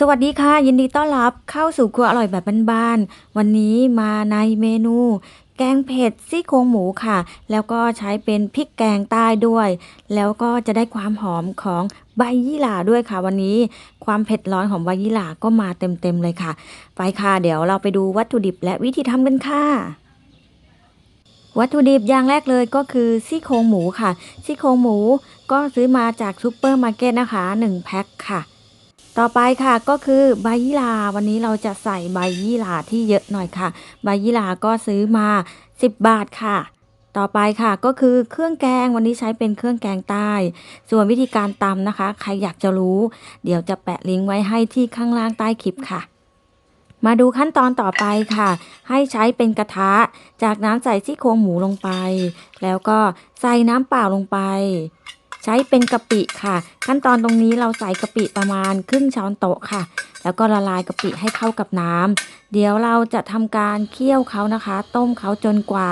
สวัสดีค่ะ ยินดีต้อนรับเข้าสู่ครัวอร่อยแบบบ้านๆวันนี้มาในเมนู แกงเผ็ดซี่โครงหมูค่ะ แล้วก็ใช้เป็นพริกแกงใต้ด้วย แล้วก็จะได้ความหอมของใบยี่หร่าด้วยค่ะ วันนี้ความเผ็ดร้อนของใบยี่หร่าก็มาเต็มๆเลยค่ะ ไปค่ะ เดี๋ยวเราไปดูวัตถุดิบและวิธีทำกันค่ะวัตถุดิบอย่างแรกเลยก็คือซี่โครงหมูค่ะซี่โครงหมูก็ซื้อมาจากซูเปอร์มาร์เก็ตนะคะ1แพ็คค่ะ ต่อไปค่ะก็คือใบยี่หร่าวันนี้เราจะใส่ใบยี่หร่าที่เยอะหน่อยค่ะ ใบยี่หร่าก็ซื้อมา 10 บาทค่ะ ต่อไปค่ะก็คือเครื่องแกงวันนี้ใช้เป็นเครื่องแกงใต้ ส่วนวิธีการตำนะคะ ใครอยากจะรู้ เดี๋ยวจะแปะลิงก์ไว้ให้ที่ข้างล่างใต้คลิปค่ะ มาดูขั้นตอนต่อไปค่ะ ให้ใช้เป็นกระทะ จากนั้นใส่ซี่โครงหมูลงไป แล้วก็ใส่น้ำเปล่าลงไป ช้เป็นกะปิค่ะ ขั้นตอนตรงนี้เราใส่กะปิประมาณครึ่งช้อนโต๊ะค่ะ แล้วก็ละลายกะปิให้เข้ากับน้ำเดี๋ยวเราจะทำการเคี่ยวเขานะคะ ต้มเขาจนกว่า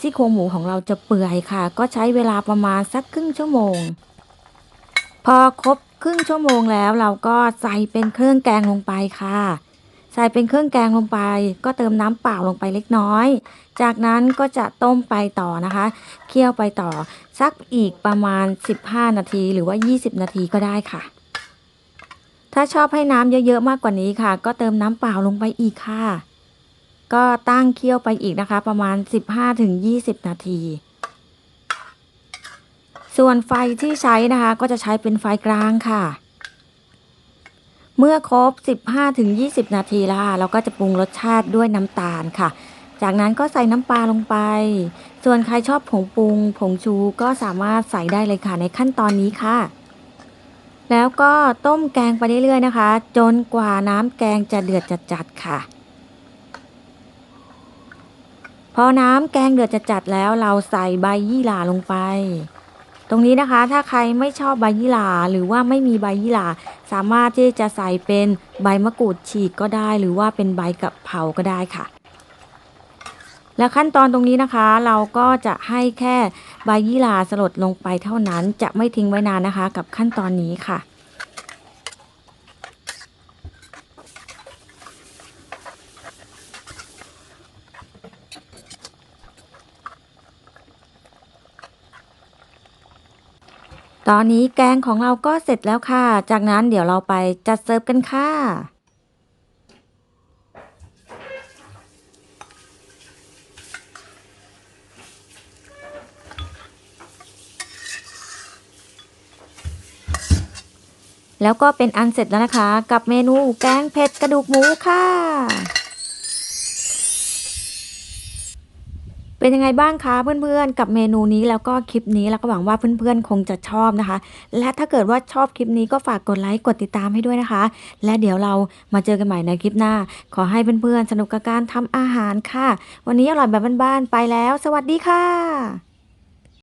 ซี่โครงหมูของเราจะเปื่อยค่ะ ก็ใช้เวลาประมาณสักครึ่งชั่วโมง พอครบครึ่งชั่วโมงแล้วเราก็ใส่เป็นเครื่องแกงลงไปค่ะ ใส่เป็นเครื่องแกงลงไป ก็เติมน้ำเปล่าลงไปเล็กน้อย จากนั้นก็จะต้มไปต่อนะคะ เคี่ยวไปต่อ สักอีกประมาณ 15 นาทีหรือว่า 20 นาทีก็ได้ค่ะ ถ้าชอบให้น้ำเยอะๆมากกว่านี้ค่ะ ก็เติมน้ำเปล่าลงไปอีกค่ะ ก็ตั้งเคี่ยวไปอีกนะคะ ประมาณ 15-20 นาทีส่วนไฟที่ใช้นะคะก็จะใช้เป็นไฟกลางค่ะ เมื่อครบ 15-20 นาทีแล้วค่ะเราก็จะปรุงรสชาติด้วยน้ำตาลค่ะ จากนั้นก็ใส่น้ำปลาลงไป ส่วนใครชอบผงปรุง ผงชูก็สามารถใส่ได้เลยค่ะในขั้นตอนนี้ค่ะ แล้วก็ต้มแกงไปเรื่อยๆนะคะ จนกว่าน้ำแกงจะเดือดจัดๆค่ะ พอน้ำแกงเดือดจัดๆแล้วเราใส่ใบยี่หร่าลงไป ตรงนี้นะคะถ้าใครไม่ชอบใบยี่หร่าหรือว่าไม่มีใบยี่หร่าสามารถที่จะใส่เป็นใบมะกรูดฉีกก็ได้ หรือว่าเป็นใบกะเพราก็ได้ค่ะ และขั้นตอนตรงนี้นะคะ เราก็จะให้แค่ใบยี่หร่าสลดลงไปเท่านั้น จะไม่ทิ้งไว้นานนะคะ กับขั้นตอนนี้ค่ะ ตอนนี้แกงของเราก็เสร็จแล้วค่ะ จากนั้นเดี๋ยวเราไปจัดเสิร์ฟกันค่ะ แล้วก็เป็นอันเสร็จแล้วนะคะ กับเมนูแกงเผ็ดกระดูกหมูค่ะ เป็นยังไงบ้างคะเพื่อนๆ กับเมนูนี้แล้วก็คลิปนี้แล้วก็หวังว่าเพื่อนๆ คงจะชอบนะคะ และถ้าเกิดว่าชอบคลิปนี้ก็ฝากกดไลค์กดติดตามให้ด้วยนะคะ และเดี๋ยวเรามาเจอกันใหม่ในคลิปหน้า ขอให้เพื่อนๆ สนุกกับการทำอาหารค่ะ วันนี้อร่อยแบบบ้านๆไปแล้ว สวัสดีค่ะ